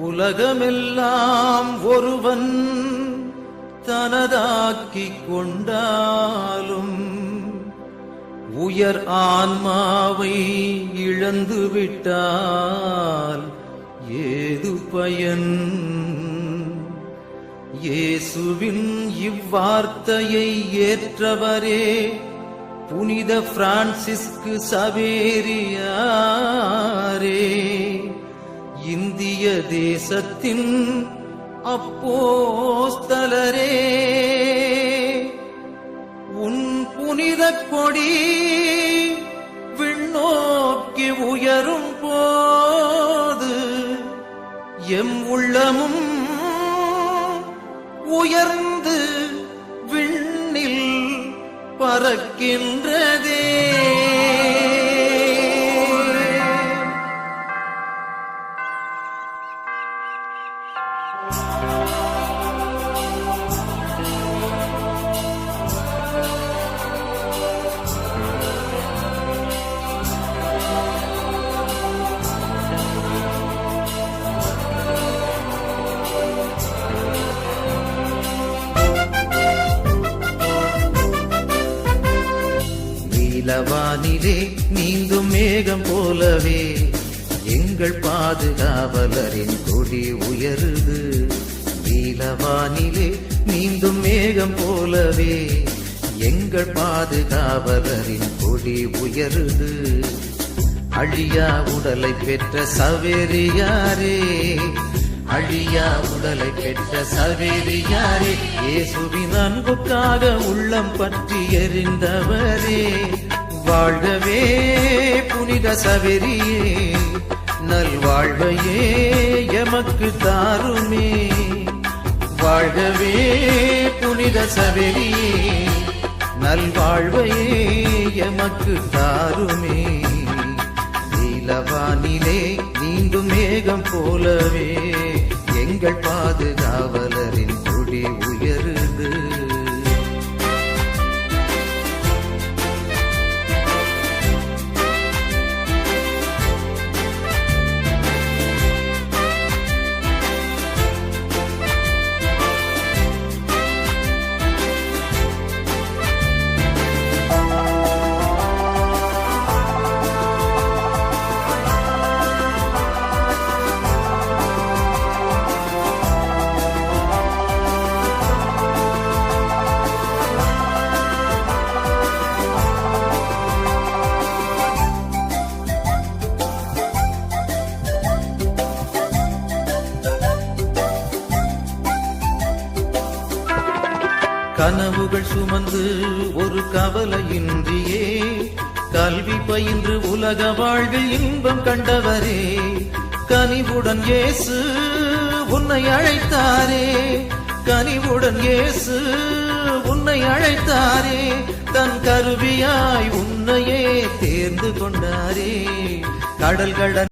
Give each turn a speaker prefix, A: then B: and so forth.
A: உலகமெல்லாம் ஒருவன் தனதாக்கிக் கொண்டாலும் உயர் ஆன்மாவை இழந்து விட்டால் ஏது பயன்? இயேசுவின் இவ்வார்த்தையை ஏற்றவரே புனித பிரான்சிஸ்கு சவேரியாரே. இந்திய தேசத்தின் அப்போஸ்தலரே உன் புனித கொடி விண்ணோக்கி உயரும் போது எம் உள்ளமும் உயர்ந்து விண்ணில் பறக்கின்றதே. நிலவானிலே நீந்தும் மேகம் போலவே. எங்கள் பாதுகாவலரின் கொடி உயருது. நீலவானிலே நீந்தும் மேகம் போலவே. எங்கள் பாதுகாவலரின் கொடி உயருது. அழியா உடலை பெற்ற சவேரியாரே. அழியா உடலை பெற்ற சவேரியாரே. இயேசுவின் அன்புக்காக உள்ளம் பற்றி எறிந்தவரே வாழ்கவே புனித சவேரியே நல்வாழ்வையே எமக்கு தாருமே. வாழ்கவே புனித சவேரியே நல்வாழ்வையே எமக்கு தாருமே. நீலவானிலே நீண்டும் மேகம் போலவே எங்கள் பாதுகா கனவுகள் சுமந்து ஒரு கவலையின்றியே கல்வி பயின்று உலக வாழ்வில் இன்பம் கண்டவரே கனிவுடன் இயேசு உன்னை அழைத்தாரே கனிவுடன் இயேசு உன்னை அழைத்தாரே தன் கருவியாய் உன்னையே தேர்ந்து கொண்டாரே. கடல்கள்